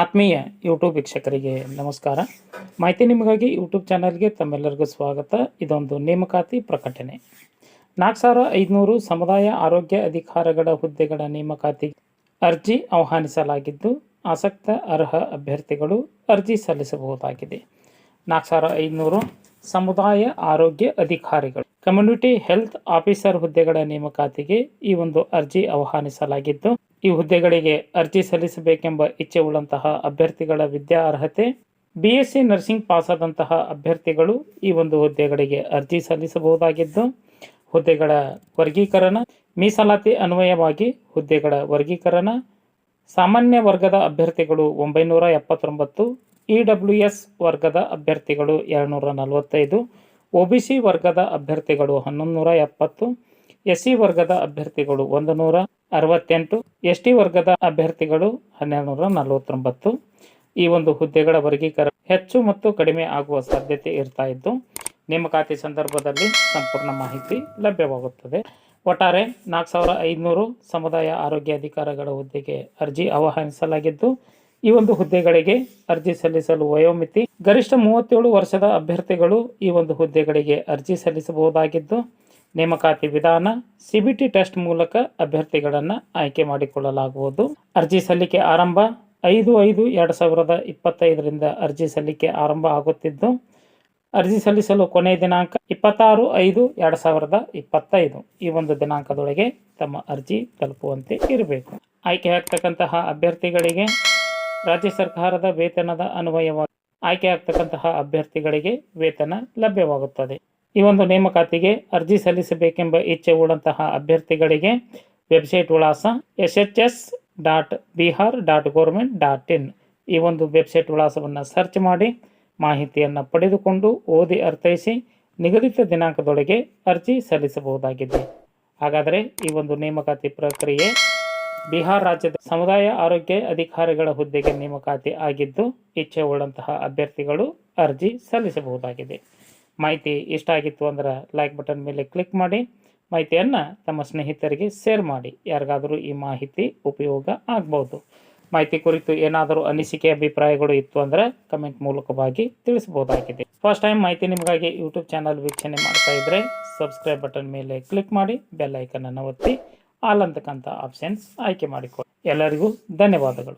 ಆತ್ಮೀಯ ಯೂಟ್ಯೂಬ್ ವೀಕ್ಷಕರಿಗೆ ನಮಸ್ಕಾರ. ಮಾಹಿತಿ ನಿಮಗಾಗಿ ಯೂಟ್ಯೂಬ್ ಚಾನಲ್ಗೆ ತಮ್ಮೆಲ್ಲರಿಗೂ ಸ್ವಾಗತ. ಇದೊಂದು ನೇಮಕಾತಿ ಪ್ರಕಟಣೆ. ನಾಲ್ಕು ಸಾವಿರ ಐದುನೂರು ಸಮುದಾಯ ಆರೋಗ್ಯ ಅಧಿಕಾರಿಗಳ ಹುದ್ದೆಗಳ ನೇಮಕಾತಿ ಅರ್ಜಿ ಆಹ್ವಾನಿಸಲಾಗಿದ್ದು, ಆಸಕ್ತ ಅರ್ಹ ಅಭ್ಯರ್ಥಿಗಳು ಅರ್ಜಿ ಸಲ್ಲಿಸಬಹುದಾಗಿದೆ. ನಾಲ್ಕು ಸಾವಿರ ಐದುನೂರು ಸಮುದಾಯ ಆರೋಗ್ಯ ಅಧಿಕಾರಿಗಳು, ಕಮ್ಯುನಿಟಿ ಹೆಲ್ತ್ ಆಫೀಸರ್ ಹುದ್ದೆಗಳ ನೇಮಕಾತಿಗೆ ಈ ಒಂದು ಅರ್ಜಿ ಆಹ್ವಾನಿಸಲಾಗಿದ್ದು ಈ ಹುದ್ದೆಗಳಿಗೆ ಅರ್ಜಿ ಸಲ್ಲಿಸಬೇಕೆಂಬ ಇಚ್ಛೆ ಉಳ್ಳಂತಹ ಅಭ್ಯರ್ಥಿಗಳ ವಿದ್ಯಾ ಅರ್ಹತೆ ಬಿ ಎಸ್ ಸಿ ನರ್ಸಿಂಗ್ ಪಾಸಾದಂತಹ ಅಭ್ಯರ್ಥಿಗಳು ಈ ಒಂದು ಹುದ್ದೆಗಳಿಗೆ ಅರ್ಜಿ ಸಲ್ಲಿಸಬಹುದಾಗಿದ್ದು, ಹುದ್ದೆಗಳ ವರ್ಗೀಕರಣ, ಮೀಸಲಾತಿ ಅನ್ವಯವಾಗಿ ಹುದ್ದೆಗಳ ವರ್ಗೀಕರಣ, ಸಾಮಾನ್ಯ ವರ್ಗದ ಅಭ್ಯರ್ಥಿಗಳು ಒಂಬೈನೂರ ಎಪ್ಪತ್ತೊಂಬತ್ತು ಇ ಡಬ್ಲ್ಯೂ ಎಸ್ ವರ್ಗದ ಅಭ್ಯರ್ಥಿಗಳು ಎರಡುನೂರ ನಲವತ್ತೈದು ಒ ಬಿ ಸಿ ವರ್ಗದ ಅಭ್ಯರ್ಥಿಗಳು ಹನ್ನೊಂದು ನೂರ ಎಪ್ಪತ್ತು ಎಸ್ ಸಿ ವರ್ಗದ ಅಭ್ಯರ್ಥಿಗಳು ಒಂದು ನೂರ ಅರವತ್ತೆಂಟು ಎಸ್ ಟಿ ವರ್ಗದ ಅಭ್ಯರ್ಥಿಗಳು ಹನ್ನೆರಡು ನೂರ ನಲವತ್ತೊಂಬತ್ತು. ಈ ಒಂದು ಹುದ್ದೆಗಳ ವರ್ಗೀಕರಣ ಹೆಚ್ಚು ಮತ್ತು ಕಡಿಮೆ ಆಗುವ ಸಾಧ್ಯತೆ ಇರ್ತಾ ಇದ್ದು ನೇಮಕಾತಿ ಸಂದರ್ಭದಲ್ಲಿ ಸಂಪೂರ್ಣ ಮಾಹಿತಿ ಲಭ್ಯವಾಗುತ್ತದೆ. ಒಟ್ಟಾರೆ, ನಾಲ್ಕು ಸಾವಿರ ಐದುನೂರು ಸಮುದಾಯ ಆರೋಗ್ಯ ಅಧಿಕಾರಿಗಳ ಹುದ್ದೆಗೆ ಅರ್ಜಿ ಆಹ್ವಾನಿಸಲಾಗಿದ್ದು, ಈ ಒಂದು ಹುದ್ದೆಗಳಿಗೆ ಅರ್ಜಿ ಸಲ್ಲಿಸಲು ವಯೋಮಿತಿ, ಗರಿಷ್ಠ ಮೂವತ್ತೇಳು ವರ್ಷದ ಅಭ್ಯರ್ಥಿಗಳು ಈ ಒಂದು ಹುದ್ದೆಗಳಿಗೆ ಅರ್ಜಿ ಸಲ್ಲಿಸಬಹುದಾಗಿದ್ದು ನೇಮಕಾತಿ ವಿಧಾನ ಸಿಬಿಟಿ ಟೆಸ್ಟ್ ಮೂಲಕ ಅಭ್ಯರ್ಥಿಗಳನ್ನು ಆಯ್ಕೆ ಮಾಡಿಕೊಳ್ಳಲಾಗುವುದು. ಅರ್ಜಿ ಸಲ್ಲಿಕೆ ಆರಂಭ ಐದು ಐದು ಎರಡು ಸಾವಿರದ ಇಪ್ಪತ್ತೈದರಿಂದ ಅರ್ಜಿ ಸಲ್ಲಿಕೆ ಆರಂಭ ಆಗುತ್ತಿದ್ದು, ಅರ್ಜಿ ಸಲ್ಲಿಸಲು ಕೊನೆಯ ದಿನಾಂಕ ಇಪ್ಪತ್ತಾರು ಐದು ಎರಡು ಸಾವಿರದ ಇಪ್ಪತ್ತೈದು. ಈ ಒಂದು ದಿನಾಂಕದೊಳಗೆ ತಮ್ಮ ಅರ್ಜಿ ತಲುಪುವಂತೆ ಇರಬೇಕು. ಆಯ್ಕೆ ಆಗ್ತಕ್ಕಂತಹ ಅಭ್ಯರ್ಥಿಗಳಿಗೆ ರಾಜ್ಯ ಸರ್ಕಾರದ ವೇತನದ ಅನ್ವಯವಾಗಿ ಆಯ್ಕೆ ಆಗ್ತಕ್ಕಂತಹ ಅಭ್ಯರ್ಥಿಗಳಿಗೆ ವೇತನ ಲಭ್ಯವಾಗುತ್ತದೆ. ಈ ಒಂದು ನೇಮಕಾತಿಗೆ ಅರ್ಜಿ ಸಲ್ಲಿಸಬೇಕೆಂಬ ಇಚ್ಛೆ ಉಳ್ಳಂತಹ ಅಭ್ಯರ್ಥಿಗಳಿಗೆ ವೆಬ್ಸೈಟ್ ವಿಳಾಸ S H S dot Bihar dot government dot in. ಈ ಒಂದು ವೆಬ್ಸೈಟ್ ವಿಳಾಸವನ್ನು ಸರ್ಚ್ ಮಾಡಿ ಮಾಹಿತಿಯನ್ನು ಪಡೆದುಕೊಂಡು ಓದಿ ಅರ್ಥೈಸಿ ನಿಗದಿತ ದಿನಾಂಕದೊಳಗೆ ಅರ್ಜಿ ಸಲ್ಲಿಸಬಹುದಾಗಿದೆ. ಹಾಗಾದರೆ ಈ ಒಂದು ನೇಮಕಾತಿ ಪ್ರಕ್ರಿಯೆ ಬಿಹಾರ್ ರಾಜ್ಯದ ಸಮುದಾಯ ಆರೋಗ್ಯ ಅಧಿಕಾರಿಗಳ ಹುದ್ದೆಗೆ ನೇಮಕಾತಿ ಆಗಿದ್ದು ಇಚ್ಛೆ ಉಳ್ಳಂತಹ ಅಭ್ಯರ್ಥಿಗಳು ಅರ್ಜಿ ಸಲ್ಲಿಸಬಹುದಾಗಿದೆ. ಮಾಹಿತಿ ಇಷ್ಟ ಆಗಿತ್ತು ಅಂದ್ರೆ ಲೈಕ್ ಬಟನ್ ಮೇಲೆ ಕ್ಲಿಕ್ ಮಾಡಿ, ಮಾಹಿತಿಯನ್ನು ತಮ್ಮ ಸ್ನೇಹಿತರಿಗೆ ಶೇರ್ ಮಾಡಿ. ಯಾರಿಗಾದರೂ ಈ ಮಾಹಿತಿ ಉಪಯೋಗ ಆಗ್ಬೋದು. ಮಾಹಿತಿ ಕುರಿತು ಏನಾದರೂ ಅನಿಸಿಕೆ, ಅಭಿಪ್ರಾಯಗಳು ಇತ್ತು ಅಂದರೆ ಕಮೆಂಟ್ ಮೂಲಕವಾಗಿ ತಿಳಿಸಬಹುದಾಗಿದೆ. ಫಸ್ಟ್ ಟೈಮ್ ಮಾಹಿತಿ ನಿಮಗಾಗಿ ಯೂಟ್ಯೂಬ್ ಚಾನಲ್ ವೀಕ್ಷಣೆ ಮಾಡ್ತಾ ಇದ್ದರೆ ಸಬ್ಸ್ಕ್ರೈಬ್ ಬಟನ್ ಮೇಲೆ ಕ್ಲಿಕ್ ಮಾಡಿ ಬೆಲ್ ಐಕನನ್ನು ಒತ್ತಿ ಆಲ್ ಅಂತಕ್ಕಂಥ ಆಪ್ಷನ್ಸ್ ಆಯ್ಕೆ ಮಾಡಿಕೊಳ್ಳಿ. ಎಲ್ಲರಿಗೂ ಧನ್ಯವಾದಗಳು.